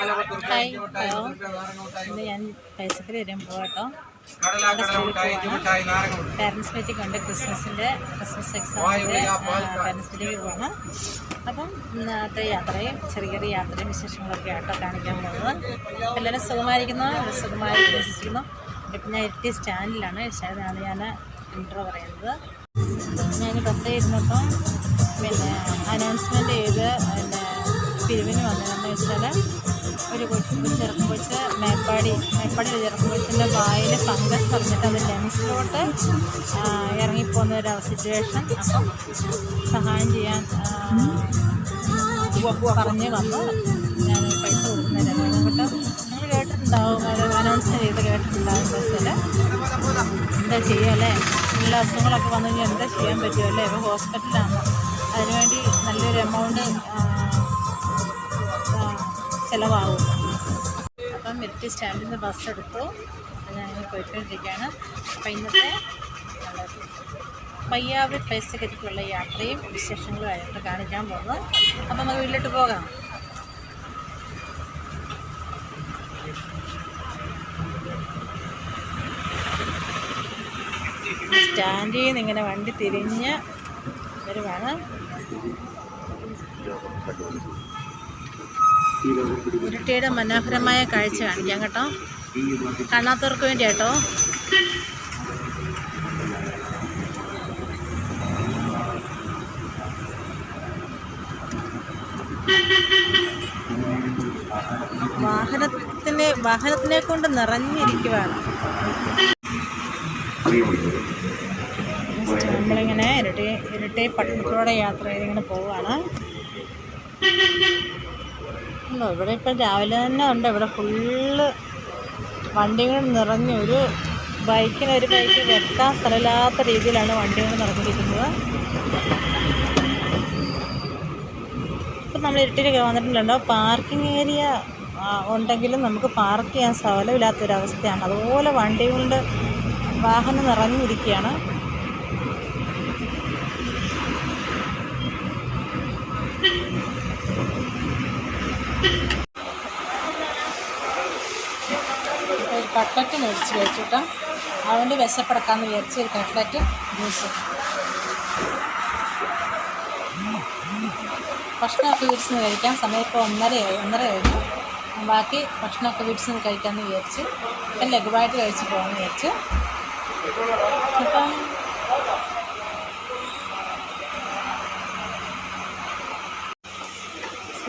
Hi hello. ഇന്ന് ഞാൻ പൈസക്കറി വരാൻ പോകട്ടോ പാരൻസ് മീറ്റിംഗ് ഉണ്ട് ക്രിസ്മസിന്റെ ക്രിസ്മസ് എക്സാമിന്റെ പേരൻസ് മീറ്റിംഗ് പോവാണ്. അപ്പം ഇന്നത്തെ യാത്രയും ചെറിയ ചെറിയ യാത്രയും വിശേഷങ്ങളൊക്കെ ആട്ടോ കാണിക്കാൻ പോകുന്നത്. എല്ലാവരും സുഖമായിരിക്കുന്നു? സുഖമായി വിശ്വസിക്കുന്നു ഇപ്പം ഞാൻ എത്തിയ സ്റ്റാൻഡിലാണ്. അതാണ് ഞാൻ ഇൻട്രോ പറയുന്നത്. ഞാൻ ബസ്സിൽ ഇരുന്നപ്പം പിന്നെ അനൗൺസ്മെന്റ് ചെയ്ത് പിന്നെ പിരിവിന് വന്നതെന്ന് വെച്ചാൽ ഒരു കൊച്ചു ചെറുപ്പം കൊച്ച് മേപ്പാടി മേപ്പാടി ചെറുപ്പം കൊച്ചിന്റെ വായിൽ ഫംഗസ് പറഞ്ഞിട്ട് അത് ലെൻസിലോട്ട് ഇറങ്ങിപ്പോകുന്ന ഒരു സിറ്റുവേഷൻ. അപ്പം സഹായം ചെയ്യാൻ പറഞ്ഞ് വന്നു. ഞാൻ പൈസ കൊടുക്കുന്നില്ല കേട്ടോ നിങ്ങൾ കേട്ടിട്ടുണ്ടാവും. അത് അനൗൺസ് ചെയ്ത് കേട്ടിട്ടുണ്ടാവും ബസ്സിൽ എന്താ ചെയ്യുക അല്ലേ എല്ലാ അസുഖങ്ങളൊക്കെ വന്നു കഴിഞ്ഞാൽ എന്താ ചെയ്യാൻ പറ്റുമല്ലേ ഇപ്പോൾ ഹോസ്പിറ്റലാണ് അതിനുവേണ്ടി നല്ലൊരു എമൗണ്ട് ചിലവാകും. അപ്പം മെരിറ്റ് സ്റ്റാൻഡിൽ നിന്ന് ബസ് എടുത്തു. ഞാൻ പോയിക്കൊണ്ടിരിക്കുകയാണ്. അപ്പം ഇന്നത്തെ പയ്യാവ് പ്ലേസിലേക്കുള്ള യാത്രയും വിശേഷങ്ങളുമായിട്ട് കാണിക്കാൻ പോകുന്നു അപ്പം നമുക്ക് വീട്ടിലോട്ട് പോകാം. സ്റ്റാൻഡിൽ നിന്ന് ഇങ്ങനെ വണ്ടി തിരിഞ്ഞ് വരുവാണ്. ഉരുട്ടിയുടെ മനോഹരമായ കാഴ്ച കാണിക്കാം കേട്ടോ. കാണാത്തവർക്ക് വേണ്ടി കേട്ടോ വാഹനത്തിനെ വാഹനത്തിനെ കൊണ്ട് നിറഞ്ഞിരിക്കുവാണ്. നമ്മളിങ്ങനെ ഇരട്ടി ഇരട്ടി പട്ടണത്തിലൂടെ യാത്ര ചെയ്തിങ്ങനെ പോവുകയാണ്. ഇവിടെ ഇപ്പം രാവിലെ തന്നെ ഉണ്ട്. ഇവിടെ ഫുള്ള് വണ്ടികൾ നിറഞ്ഞു ഒരു ബൈക്കിന് ഒരു ബൈക്ക് വെക്കാൻ സ്ഥലമില്ലാത്ത രീതിയിലാണ് വണ്ടികൾ നിറഞ്ഞിരിക്കുന്നത്. ഇപ്പം നമ്മൾ ഇരുട്ടിലേക്ക് വന്നിട്ടുണ്ടോ പാർക്കിംഗ് ഏരിയ ഉണ്ടെങ്കിലും നമുക്ക് പാർക്ക് ചെയ്യാൻ സ്ഥലമില്ലാത്തൊരവസ്ഥയാണ്. അതുപോലെ വണ്ടികളുടെ വാഹനം നിറഞ്ഞിരിക്കുകയാണ്. ഒരു കട്ട്ലറ്റ് മേടിച്ച് കഴിച്ചിട്ട് അവന്റെ വിശപ്പെടുക്കാമെന്ന് വിചാരിച്ച് ഒരു കട്ട്ലറ്റ് ജ്യൂസ്. ഭക്ഷണമൊക്കെ വീട്ടിൽ നിന്ന് കഴിക്കാം. സമയം ഇപ്പോൾ ഒന്നരയായി ഒന്നര കഴിഞ്ഞു. ബാക്കി ഭക്ഷണമൊക്കെ വീട്ടിൽ നിന്ന് കഴിക്കാമെന്ന് വിചാരിച്ച് ലഘുവായിട്ട് കഴിച്ച് പോകാമെന്ന് വിചാരിച്ചു ഇപ്പം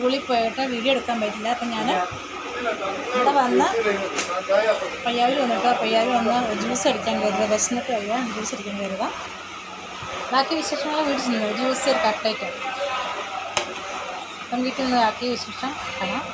സ്കൂളിൽ പോയിട്ട് വീഡിയോ എടുക്കാൻ പറ്റില്ല. അപ്പം ഞാൻ ഇവിടെ വന്ന് പയ്യാവിൽ വന്നിട്ട്? പയ്യാവിൽ വന്ന് ജ്യൂസ് അടിക്കാൻ കയറുക വിശന്നിട്ട് കഴിയുക. ജ്യൂസ് അടിക്കാൻ കയറുക ബാക്കി വിശേഷങ്ങൾ വീട്ടിൽ നിന്ന് ജ്യൂസ് ഒരു കട്ടയ്ക്ക്. അപ്പം വീട്ടിൽ നിന്ന് ബാക്കി വിശേഷം കാണാം.